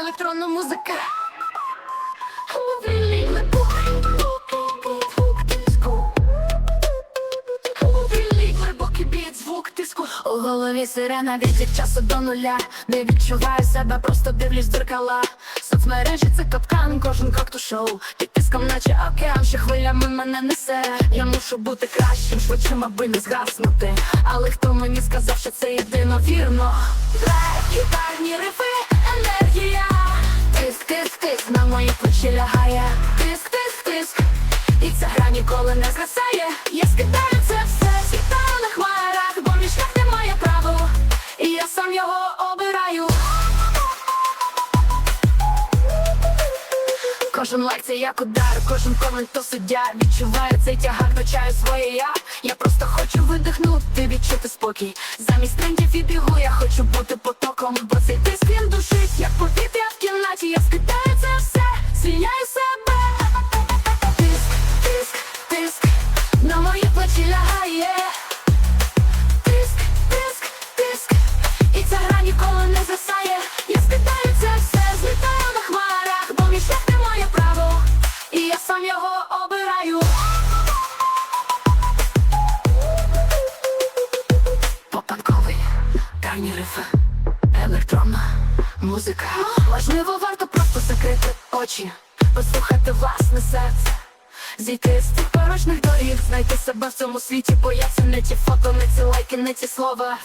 електронна музика. Звук тиску. У голові сирена від часу до нуля. Не відчуваю себе, просто дивлюсь дзеркала. Соцмережі це капкан, кожен крок то шоу. Під тиском, наче океан, що хвилями мене несе. Я мушу бути кращим, швидшим, аби не згаснути. Але хто мені сказав, що це єдино вірно? Гітарні рифи, лягає. Тиск, тиск, тиск. І ця гра ніколи не згасає. Я скидаю це все, світаю на хмарах, бо мій шлях не має правил. І я сам його обираю. Кожен лайк це як удар, кожен комент то суддя Відчуваю цей тягар, вбачаю своє я Я просто хочу видихнути, відчути спокій Замість трендів і бігу я хочу бути потоком Бо цей тиск він душить, як повітря рифи, електронна музика. Важливо, варто просто закрити очі, послухати власне серце. Зійти з тих порожних доріг, знайти себе в цьому світі, бо я це не ті фото, не ці лайки, не ці слова.